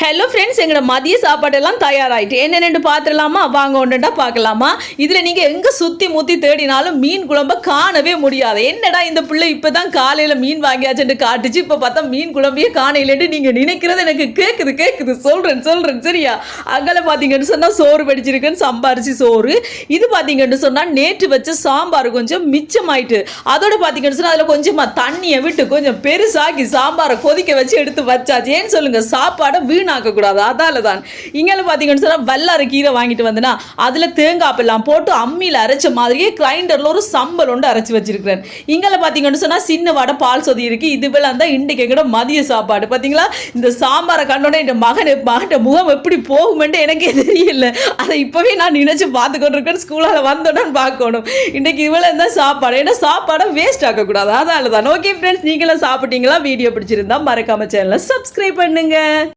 Hello friends எங்களோட மதிய சாப்பாடெல்லாம் தயாராகிட்டு என்னென்னு பார்த்துடலாமா வாங்க ஒன்றுண்டா பார்க்கலாமா? இதில் நீங்கள் எங்கே சுற்றி முற்றி தேடினாலும் மீன் குழம்ப காணவே முடியாது. என்னடா இந்த பிள்ளை இப்போ தான் காலையில் மீன் வாங்கியாச்சுன்னு காட்டுச்சு இப்போ பார்த்தா மீன் குழம்பையே காணையிலேட்டு நீங்கள் நினைக்கிறது எனக்கு கேட்குது கேட்குது சொல்கிறேன் சொல்கிறேன் சரியா? அங்கே பார்த்தீங்கன்னு சொன்னால் சோறு வெடிச்சிருக்குன்னு சம்பாரிச்சு சோறு. இது பார்த்தீங்கன்னு சொன்னால் நேற்று வச்ச சாம்பார் கொஞ்சம் மிச்சமாயிட்டு அதோட பார்த்தீங்கன்னு சொன்னால் அதில் கொஞ்சமாக தண்ணியை விட்டு கொஞ்சம் பெருசாக்கி சாம்பாரை கொதிக்க வச்சு எடுத்து வச்சாச்சு. ஏன்னு சொல்லுங்கள் சாப்பாடை வீண் ஆக்கக்கூடாது அதால தான் இங்கே பார்த்தீங்கன்னு சொன்னால் வல்லார கீரை வாங்கிட்டு வந்தேன்னா அதில் தேங்காய் எல்லாம் போட்டு அம்மியில் அரைச்ச மாதிரியே கிரைண்டரில் ஒரு சம்பல் ஒன்று அரைச்சி வச்சிருக்கிறேன். இங்கே பார்த்தீங்கன்னு சொன்னால் சின்ன வடை பால் சொதி இருக்குது இது தான் தான் இன்றைக்கு எங்கட மதிய சாப்பாடு. பார்த்தீங்களா இந்த சாம்பாரை கண்டோடனே என் மகன் மகன் முகம் எப்படி போகுமென்ட்டு எனக்கே தெரியல. அதை இப்போவே நான் நினச்சி பார்த்து கொண்டிருக்கேன். ஸ்கூலால் வந்தோடனே பார்க்கணும். இன்றைக்கு இவ்வளோ தான் சாப்பாடு. ஏன்னா சாப்பாடை வேஸ்ட் ஆக்கக்கூடாது. அதால தான் ஓகே ஃப்ரெண்ட்ஸ் நீங்களும் சாப்பிட்டீங்களா? வீடியோ பிடிச்சிருந்தா மறக்காம சேனலை சப்ஸ்கிரைப் பண்ணுங்க.